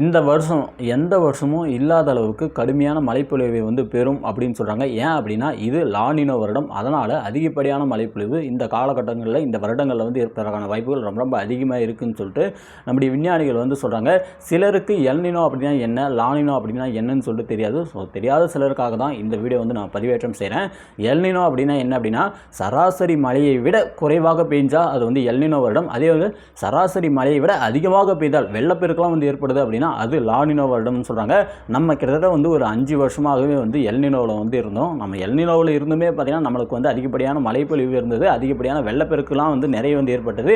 இந்த வருஷம் எந்த வருஷமும் இல்லாத அளவுக்கு கடுமையான மழைப்பொழிவை வந்து பெறும் அப்படின்னு சொல்கிறாங்க ஏன் அப்படின்னா இது லானினோ வருடம். அதனால் அதிகப்படியான மழைப்பொழிவு இந்த காலகட்டங்களில் இந்த வருடங்களில் வந்து ஏற்படுறதுக்கான வாய்ப்புகள் ரொம்ப ரொம்ப அதிகமாக இருக்குன்னு சொல்லிட்டு நம்முடைய விஞ்ஞானிகள் வந்து சொல்கிறாங்க சிலருக்கு எல்னினோ அப்படின்னா என்ன? லானினோ அப்படின்னா என்னன்னு சொல்லிட்டு தெரியாது. ஸோ தெரியாத சிலருக்காக தான் இந்த வீடியோ வந்து நான் பதிவேற்றம் செய்கிறேன் எல்னினோ அப்படின்னா என்ன அப்படின்னா சராசரி மழையை விட குறைவாக பெஞ்சால் அது வந்து எல்னினோ வருடம். அதே வந்து சராசரி மழையை விட அதிகமாக பெய்தால் வெள்ளப்பெருக்கெல்லாம் வந்து ஏற்படுது அப்படின்னா அது லானினோ வருடம்னு சொல்கிறாங்க நம்ம கிட்டத்தட்ட வந்து ஒரு அஞ்சு வருஷமாகவே வந்து எல்னினோவில் வந்து இருந்தோம். நம்ம எல்னினோவில் இருந்துமே பார்த்திங்கன்னா நம்மளுக்கு வந்து அதிகப்படியான மழைப்பொழிவு இருந்தது. அதிகப்படியான வெள்ளப்பெருக்குலாம் வந்து நிறைய வந்து ஏற்பட்டது.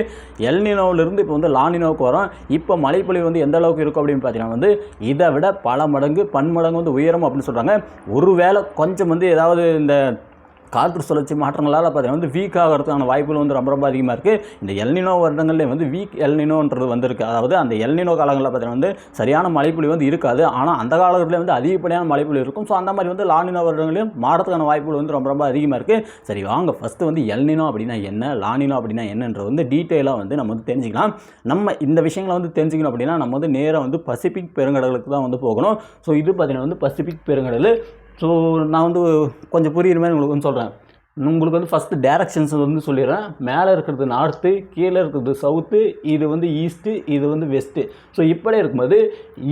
எல்னினோவிலிருந்து இப்போ வந்து லானினோவுக்கு வரோம். இப்போ மழைப்பொழிவு வந்து எந்த அளவுக்கு இருக்கும் அப்படின்னு பார்த்தீங்கன்னா வந்து இதை விட பல மடங்கு பன்மடங்கு வந்து உயரும் அப்படின்னு சொல்கிறாங்க ஒருவேளை கொஞ்சம் வந்து ஏதாவது இந்த காற்று சுழற்சி மாற்றங்களால் பார்த்தீங்கன்னா வந்து வீக் ஆகிறதுக்கான வாய்ப்புகள் வந்து ரொம்ப ரொம்ப அதிகமாக இருக்குது இந்த எல்னினோ வருடங்கள்லேயே வந்து வீக் எல்னினோன்றது வந்திருக்கு. அதாவது அந்த எல்னினோ காலங்களில் பார்த்தீங்கன்னா வந்து சரியான மழைப்பொழி வந்து இருக்காது. ஆனால் அந்த காலகட்டத்தில் வந்து அதிகப்படியான மழைப்பொழி இருக்கும். ஸோ அந்த மாதிரி வந்து லானினோ வருடங்களையும் மாறத்துக்கான வாய்ப்புகள் வந்து ரொம்ப ரொம்ப அதிகமாக இருக்குது சரி வாங்க ஃபஸ்ட்டு வந்து எல்னினோ அப்படின்னா என்ன? லானினோ அப்படின்னா என்னன்றது வந்து டீட்டெயிலாக வந்து நம்ம வந்து தெரிஞ்சுக்கலாம். நம்ம இந்த விஷயங்களை வந்து தெரிஞ்சுக்கணும் அப்படின்னா நம்ம வந்து நேராக வந்து பசிபிக் பெருங்கடலுக்கு தான் வந்து போகணும். ஸோ இது பார்த்தீங்கன்னா வந்து பசிபிக் பெருங்கடல் ஸோ நான் வந்து கொஞ்சம் புரியுற மாதிரி உங்களுக்கு வந்து சொல்கிறேன் உங்களுக்கு வந்து ஃபஸ்ட்டு டேரக்ஷன்ஸ் வந்து சொல்லிடுறேன். மேலே இருக்கிறது நார்த்து கீழே இருக்கிறது சவுத்து இது வந்து ஈஸ்ட்டு இது வந்து வெஸ்ட்டு ஸோ இப்படி இருக்கும்போது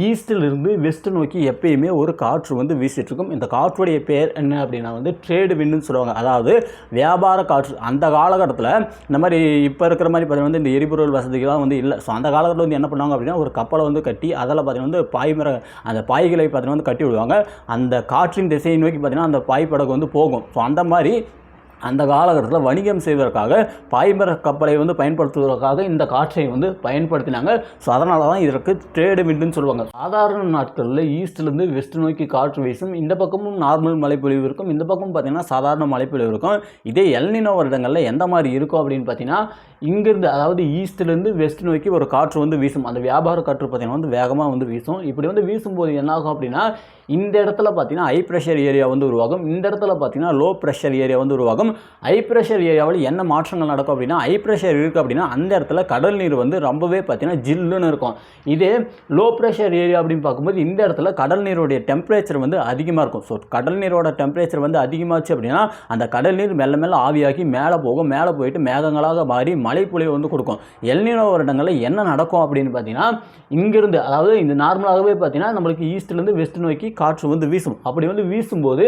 ஈஸ்ட்டிலிருந்து வெஸ்ட்டு நோக்கி எப்பயுமே ஒரு காற்று வந்து வீசிட்டுருக்கும் இந்த காற்றுடைய பேர் என்ன அப்படின்னா வந்து ட்ரேடு வின்னு சொல்லுவாங்க. அதாவது வியாபார காற்று. அந்த காலகட்டத்தில் இந்த மாதிரி இப்போ இருக்கிற மாதிரி பார்த்தீங்கன்னா வந்து இந்த எரிபொருள் வசதிகள்லாம் வந்து இல்லை. ஸோ அந்த காலகட்டத்தில் வந்து என்ன பண்ணுவாங்க அப்படின்னா ஒரு கப்பலை வந்து கட்டி அதில் பார்த்தீங்கன்னா வந்து பாய்மர அந்த பாய்களை பார்த்தீங்கன்னா வந்து கட்டி விடுவாங்க. அந்த காற்றின் திசையை நோக்கி பார்த்தீங்கன்னா அந்த பாய் படகு வந்து போகும். ஸோ அந்த மாதிரி அந்த காலகட்டத்தில் வணிகம் செய்வதற்காக பாய்மர கப்பலை வந்து பயன்படுத்துவதற்காக இந்த காற்றை வந்து பயன்படுத்தினாங்க. ஸோ அதனால தான் இதற்கு ட்ரேடு விண்டுன்னு சொல்லுவாங்க. சாதாரண நாட்களில் ஈஸ்ட்லேருந்து வெஸ்ட் நோக்கி காற்று வீசும். இந்த பக்கமும் நார்மல் மழைப்பொழிவு இருக்கும். இந்த பக்கம் பார்த்தீங்கன்னா சாதாரண மழைப்பொழிவு இருக்கும். இதே எல்னினோ வருடங்களில் எந்த மாதிரி இருக்கும் அப்படின்னு பார்த்தீங்கன்னா இங்கேருந்து அதாவது ஈஸ்ட்லேருந்து வெஸ்ட் நோக்கி ஒரு காற்று வந்து வீசும். அந்த வியாபார காற்று பார்த்தீங்கன்னா வந்து வேகமாக வந்து வீசும். இப்படி வந்து வீசும்போது என்னாகும் அப்படின்னா இந்த இடத்துல பார்த்தீங்கன்னா ஹை ப்ரெஷர் ஏரியா வந்து உருவாகும். இந்த இடத்துல பார்த்தீங்கன்னா லோ ப்ரெஷர் ஏரியா வந்து உருவாகும். ஹை ப்ரெஷர் ஏரியாவில் என்ன மாற்றங்கள் நடக்கும் அப்படின்னா ஹை ப்ரெஷர் இருக்குது அப்படின்னா அந்த இடத்துல கடல் நீர் வந்து ரொம்பவே பார்த்தீங்கன்னா ஜில்லுன்னு இருக்கும். இதே லோ ப்ரெஷர் ஏரியா அப்படின்னு பார்க்கும்போது இந்த இடத்துல கடல் நீருடைய டெம்பரேச்சர் வந்து அதிகமாக இருக்கும். ஸோ கடல் நீரோட டெம்பரேச்சர் வந்து அதிகமாச்சு அப்படின்னா அந்த கடல் நீர் மெல்ல மெல்ல ஆவியாகி மேலே போகும். மேலே போயிட்டு மேகங்களாக மாறி மழைப்பொழிவு வந்து கொடுக்கும். எல்னினோ வருடங்களில் என்ன நடக்கும் அப்படின்னு பார்த்தீங்கன்னா இங்கேருந்து அதாவது இந்த நார்மலாகவே பார்த்தீங்கன்னா நம்மளுக்கு ஈஸ்ட்லேருந்து வெஸ்ட் நோக்கி காற்று வந்து வீசும். அப்படி வந்து வீசும்போது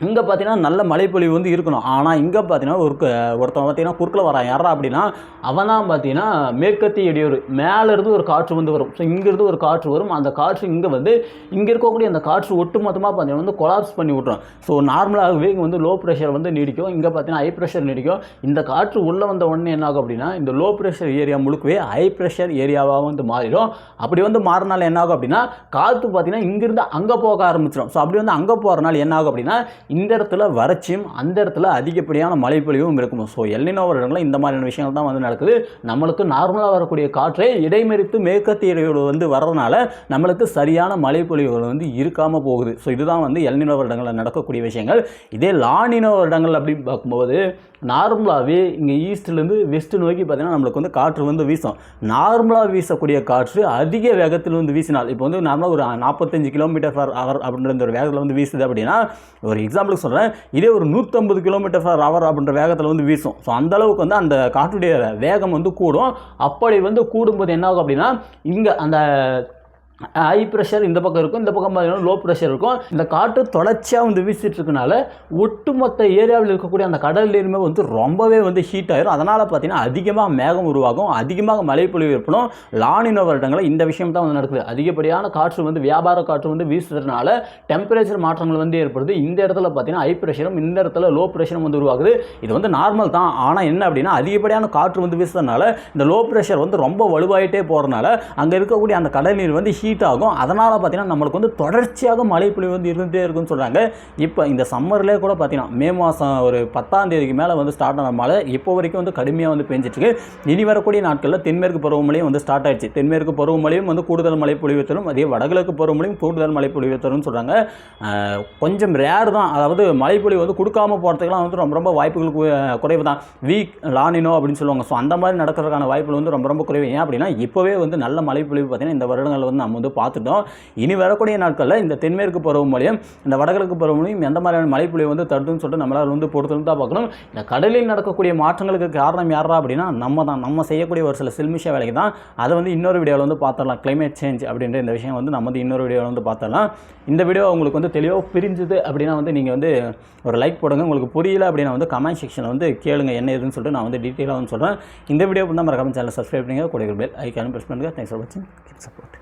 இங்கே பார்த்தீங்கன்னா நல்ல மழைப்பொழிவு வந்து இருக்கணும். ஆனால் இங்கே பார்த்தீங்கன்னா ஒரு க- ஒருத்தன் பார்த்தீங்கன்னா குறுக்கில் வரான். யாரா அப்படின்னா அவன் தான் பார்த்தீங்கன்னா மேற்கத்திய இடையூறு. மேலேருந்து ஒரு காற்று வந்து வரும். ஸோ இங்கேருந்து ஒரு காற்று வரும். அந்த காற்று இங்கே வந்து இங்கே இருக்கக்கூடிய அந்த காற்று ஒட்டுமொத்தமாக பார்த்தீங்கன்னா வந்து கொலாப்ஸ் பண்ணி விட்றோம் ஸோ நார்மலாகவே இங்கே வந்து லோ ப்ரெஷர் வந்து நீடிக்கும். இங்கே பார்த்தீங்கன்னா ஹை ப்ரெஷர் நீடிக்கும். இந்த காற்று உள்ளே வந்த உடனே என்ன ஆகும் அப்படின்னா இந்த லோ ப்ரெஷர் ஏரியா முழுக்கவே ஹை ப்ரெஷர் ஏரியாவாக வந்து மாறிடும். அப்படி வந்து மாறினால என்ன ஆகும் அப்படின்னா காற்று பார்த்தீங்கன்னா இங்கேருந்து அங்கே போக ஆரம்பிச்சிடும் ஸோ அப்படி வந்து அங்கே போகிறனால என்ன ஆகும் அப்படின்னா இந்த இடத்துல வறட்சியும் அந்த இடத்துல அதிகப்படியான மழைப்பொழிவும் இருக்கும். ஸோ எல்லினோவர் இடங்களில் இந்த மாதிரியான விஷயங்கள் தான் வந்து நடக்குது. நம்மளுக்கு நார்மலாக வரக்கூடிய காற்றை இடைமறித்து மேற்கத்திய வந்து வர்றதுனால நம்மளுக்கு சரியான மழைப்பொழிவுகள் வந்து இருக்காமல் போகுது. ஸோ இதுதான் வந்து எல்லினோவர் இடங்களில் நடக்கக்கூடிய விஷயங்கள். இதே லானினோ வருடங்கள் அப்படின்னு பார்க்கும்போது நார்மலாகவே இங்கே ஈஸ்ட்லேருந்து வெஸ்ட் நோக்கி பார்த்தீங்கன்னா நம்மளுக்கு வந்து காற்று வந்து வீசும். நார்மலாக வீசக்கூடிய காற்று அதிக வேகத்தில் வந்து வீசினால் இப்போ வந்து நார்மலாக ஒரு நாற்பத்தஞ்சு கிலோமீட்டர் ஃபர் ஹவர் அப்படின்ற ஒரு வேகத்தில் வந்து வீசுது அப்படின்னா ஒரு எக்ஸாம்பிளுக்கு சொல்கிறேன் இதே ஒரு நூற்றம்பது கிலோமீட்டர் ஃபர் ஹவர் அப்படின்ற வேகத்தில் வந்து வீசும். ஸோ அந்த அளவுக்கு வந்து அந்த காற்றுடைய வேகம் வந்து கூடும். அப்படி வந்து கூடும்போது என்ன ஆகும் அப்படின்னா இங்கே அந்த ஹை ப்ரெஷர் இந்த பக்கம் இருக்கும் இந்த பக்கம் பார்த்தீங்கன்னா லோ ப்ரெஷர் இருக்கும். இந்த காற்று தொடர்ச்சியாக வந்து வீசிட்டு இருக்கனால ஒட்டுமொத்த ஏரியாவில் இருக்கக்கூடிய அந்த கடல் நீருமே வந்து ரொம்பவே வந்து ஹீட் ஆயிரும். அதனால் பார்த்தீங்கன்னா அதிகமாக மேகம் உருவாகும் அதிகமாக மழைப்பொழிவு ஏற்படும். லானின வருடங்களில் இந்த விஷயம் தான் வந்து நடக்குது. அதிகப்படியான காற்று வந்து வியாபார காற்று வந்து வீசுறதுனால டெம்பரேச்சர் மாற்றங்கள் வந்து ஏற்படுது. இந்த இடத்துல பார்த்தீங்கன்னா ஹை ப்ரெஷரும் இந்த இடத்துல லோ ப்ரெஷரும் வந்து உருவாகுது. இது வந்து நார்மல் தான். ஆனால் என்ன அப்படின்னா அதிகப்படியான காற்று வந்து வீசுறதுனால இந்த லோ ப்ரெஷர் வந்து ரொம்ப வலுவாயிட்டே போகிறனால அங்கே இருக்கக்கூடிய அந்த கடல் நீர் வந்து ஹீ ஹீட் ஆகும். அதனால் பார்த்தீங்கன்னா நம்மளுக்கு வந்து தொடர்ச்சியாக மழை பொழிவு வந்து இருந்துகிட்டே இருக்குன்னு சொல்கிறாங்க இப்போ இந்த சம்மர்லேயே கூட பார்த்தீங்கன்னா மே மாதம் ஒரு பத்தாம் தேதிக்கு மேலே வந்து ஸ்டார்ட் ஆன மழை இப்போ வரைக்கும் வந்து கடுமையாக வந்து பெஞ்சிட்ருக்கு. இனி வரக்கூடிய நாட்களில் தென்மேற்கு பருவமழையும் வந்து ஸ்டார்ட் ஆயிடுச்சு. தென்மேற்கு பருவமழையும் வந்து கூடுதல் மழை பொழிவு தரும். அதே வடகிழக்கு பருவமழையும் கூடுதல் மழை பொழிவு தரும்னு சொல்கிறாங்க கொஞ்சம் ரேர் தான். அதாவது மழைப்பொழிவு வந்து கொடுக்காம போகிறதுக்குலாம் வந்து ரொம்ப ரொம்ப வாய்ப்புகள் குறைவு தான் வீக் லானினோ அப்படின்னு சொல்லுவாங்க. ஸோ அந்த மாதிரி நடக்கிறதுக்கான வாய்ப்புகள் வந்து ரொம்ப ரொம்ப குறைவு. ஏன் அப்படின்னா இப்போவே வந்து நல்ல மழைப்பொழிவு பார்த்தீங்கன்னா இந்த வருடங்கள் வந்து நம்ம வந்து பார்த்துட்டோம். இனி வரக்கூடிய நாட்களில் இந்த தென்மேற்கு பருவமழையும் இந்த வடகிழக்கு பருவமழையும் எந்த மாதிரியான மழைப்பொழிவு வந்து தருதுன்னு சொல்லிட்டு நம்மளால் வந்து பொறுத்து தான் பார்க்கணும். இந்த கடலில் நடக்கக்கூடிய மாற்றங்களுக்கு காரணம் யாரா அப்படின்னா நம்ம தான். நம்ம செய்யக்கூடிய ஒரு சில சில்மிஷ வேலைக்கு தான். அதை வந்து இன்னொரு வீடியோவில் வந்து பார்த்துடலாம். கிளைமேட் சேஞ்ச் அப்படின்ற இந்த விஷயம் வந்து நம்ம வந்து இன்னொரு வீடியோவில் வந்து பார்த்துடலாம். இந்த வீடியோ உங்களுக்கு வந்து தெளிவாக பிரிஞ்சுது அப்படின்னா வந்து நீங்கள் வந்து ஒரு லைக் போடுங்க. உங்களுக்கு புரியல அப்படின்னா வந்து கமெண்ட் செக்ஷனில் வந்து கேளுங்க என்ன இதுன்னு சொல்லிட்டு நான் வந்து டீட்டெயிலாக வந்து சொல்கிறேன் இந்த வீடியோ தான் மறக்காம சேனல் சப்ஸ்கிரைப் பண்ணுங்கள் கூட பெல் ஐக்கானும் ப்ரெஸ் பண்ணுங்கள் தேங்க்ஸ் ஃபார் வாட்சிங் சப்போர்ட்